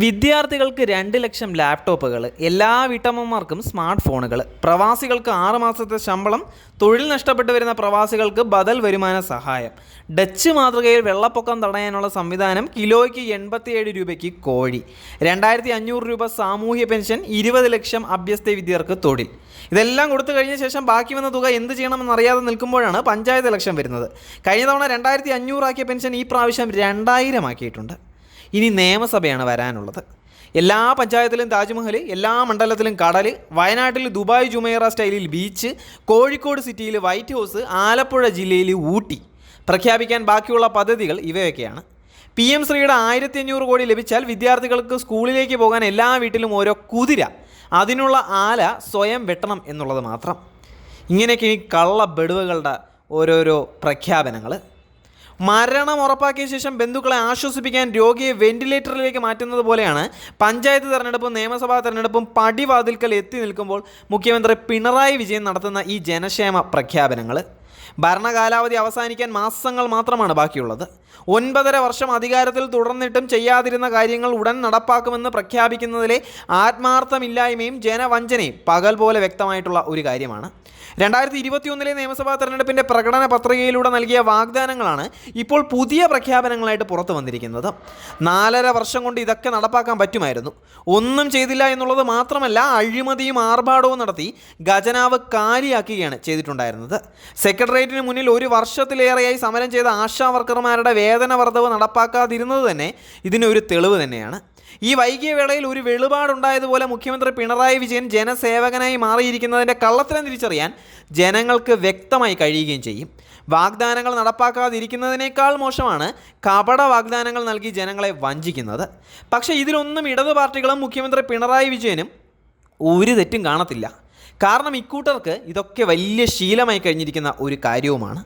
വിദ്യാർത്ഥികൾക്ക് രണ്ട് ലക്ഷം ലാപ്ടോപ്പുകൾ എല്ലാ വീട്ടമ്മമാർക്കും സ്മാർട്ട് ഫോണുകൾ പ്രവാസികൾക്ക് ആറ് മാസത്തെ ശമ്പളം തൊഴിൽ നഷ്ടപ്പെട്ടു വരുന്ന പ്രവാസികൾക്ക് ബദൽ വരുമാന സഹായം. ഡച്ച് മാതൃകയിൽ വെള്ളപ്പൊക്കം തടയാനുള്ള സംവിധാനം കിലോയ്ക്ക് എൺപത്തിയേഴ് രൂപയ്ക്ക് കോഴി രണ്ടായിരത്തി അഞ്ഞൂറ് രൂപ സാമൂഹ്യ പെൻഷൻ ഇരുപത് ലക്ഷം അഭ്യസ്ത വിദ്യർക്ക് തൊഴിൽ. ഇതെല്ലാം കൊടുത്തു കഴിഞ്ഞ ശേഷം ബാക്കി വന്ന തുക എന്ത് ചെയ്യണമെന്ന് അറിയാതെ നിൽക്കുമ്പോഴാണ് പഞ്ചായത്ത് ഇലക്ഷൻ വരുന്നത്. കഴിഞ്ഞ തവണ രണ്ടായിരത്തി അഞ്ഞൂറാക്കിയ പെൻഷൻ ഈ പ്രാവശ്യം രണ്ടായിരം ആക്കിയിട്ടുണ്ട്. ഇനി നിയമസഭയാണ് വരാനുള്ളത്. എല്ലാ പഞ്ചായത്തിലും താജ്മഹൽ എല്ലാ മണ്ഡലത്തിലും കടൽ വയനാട്ടിൽ ദുബായ് ജുമൈറ സ്റ്റൈലിൽ ബീച്ച് കോഴിക്കോട് സിറ്റിയിൽ വൈറ്റ് ഹൗസ് ആലപ്പുഴ ജില്ലയിൽ ഊട്ടി. പ്രഖ്യാപിക്കാൻ ബാക്കിയുള്ള പദ്ധതികൾ ഇവയൊക്കെയാണ്. പി എം ശ്രീയുടെ ആയിരത്തി അഞ്ഞൂറ് കോടി ലഭിച്ചാൽ വിദ്യാർത്ഥികൾക്ക് സ്കൂളിലേക്ക് പോകാൻ എല്ലാ വീട്ടിലും ഓരോ കുതിര. അതിനുള്ള ആല സ്വയം വെട്ടണം എന്നുള്ളത് മാത്രം. ഇങ്ങനെയൊക്കെ ഈ കള്ള ബെടുവകളുടെ ഓരോരോ പ്രഖ്യാപനങ്ങൾ മരണം ഉറപ്പാക്കിയ ശേഷം ബന്ധുക്കളെ ആശ്വസിപ്പിക്കാൻ രോഗിയെ വെന്റിലേറ്ററിലേക്ക് മാറ്റുന്നത് പോലെയാണ് പഞ്ചായത്ത് തെരഞ്ഞെടുപ്പും നിയമസഭാ തെരഞ്ഞെടുപ്പും പടിവാതിൽക്കൽ എത്തി നിൽക്കുമ്പോൾ മുഖ്യമന്ത്രി പിണറായി വിജയൻ നടത്തുന്ന ഈ ജനക്ഷേമ പ്രഖ്യാപനങ്ങൾ ഭരണകാലാവധി അവസാനിക്കാൻ മാസങ്ങൾ മാത്രമാണ് ബാക്കിയുള്ളത്. ഒൻപതര വർഷം അധികാരത്തിൽ തുടർന്നിട്ടും ചെയ്യാതിരുന്ന കാര്യങ്ങൾ ഉടൻ നടപ്പാക്കുമെന്ന് പ്രഖ്യാപിക്കുന്നതിലെ ആത്മാർത്ഥമില്ലായ്മയും ജനവഞ്ചനയും പകൽ പോലെ വ്യക്തമായിട്ടുള്ള ഒരു കാര്യമാണ്. രണ്ടായിരത്തി ഇരുപത്തിയൊന്നിലെ നിയമസഭാ തെരഞ്ഞെടുപ്പിന്റെ പ്രകടന പത്രികയിലൂടെ നൽകിയ വാഗ്ദാനങ്ങളാണ് ഇപ്പോൾ പുതിയ പ്രഖ്യാപനങ്ങളായിട്ട് പുറത്തു വന്നിരിക്കുന്നത്. നാലര വർഷം കൊണ്ട് ഇതൊക്കെ നടപ്പാക്കാൻ പറ്റുമായിരുന്നു. ഒന്നും ചെയ്തില്ല എന്നുള്ളത് മാത്രമല്ല അഴിമതിയും ആർഭാടവും നടത്തി ഖജനാവ് കാലിയാക്കുകയാണ് ചെയ്തിട്ടുണ്ടായിരുന്നത്. സെക്രട്ടേറിയറ്റിന് മുന്നിൽ ഒരു വർഷത്തിലേറെയായി സമരം ചെയ്ത ആശാ വർക്കർമാരുടെ വേതന വർധവ് നടപ്പാക്കാതിരുന്നത് തന്നെ ഇതിനൊരു തെളിവ് തന്നെയാണ്. ഈ വൈകിയ വേളയിൽ ഒരു വെളിപാടുണ്ടായതുപോലെ മുഖ്യമന്ത്രി പിണറായി വിജയൻ ജനസേവകനായി മാറിയിരിക്കുന്നതിന്റെ കള്ളത്തരം തിരിച്ചറിയാൻ ജനങ്ങൾക്ക് വ്യക്തമായി കഴിയുകയും ചെയ്യും. വാഗ്ദാനങ്ങൾ നടപ്പാക്കാതിരിക്കുന്നതിനേക്കാൾ മോശമാണ് കപട വാഗ്ദാനങ്ങൾ നൽകി ജനങ്ങളെ വഞ്ചിക്കുന്നത്. പക്ഷേ ഇതിലൊന്നും ഇടതു പാർട്ടികളും മുഖ്യമന്ത്രി പിണറായി വിജയനും ഒരു തെറ്റും കാണത്തില്ല. കാരണം ഇക്കൂട്ടർക്ക് ഇതൊക്കെ വലിയ ശീലമായി കഴിഞ്ഞിരിക്കുന്ന ഒരു കാര്യവുമാണ്.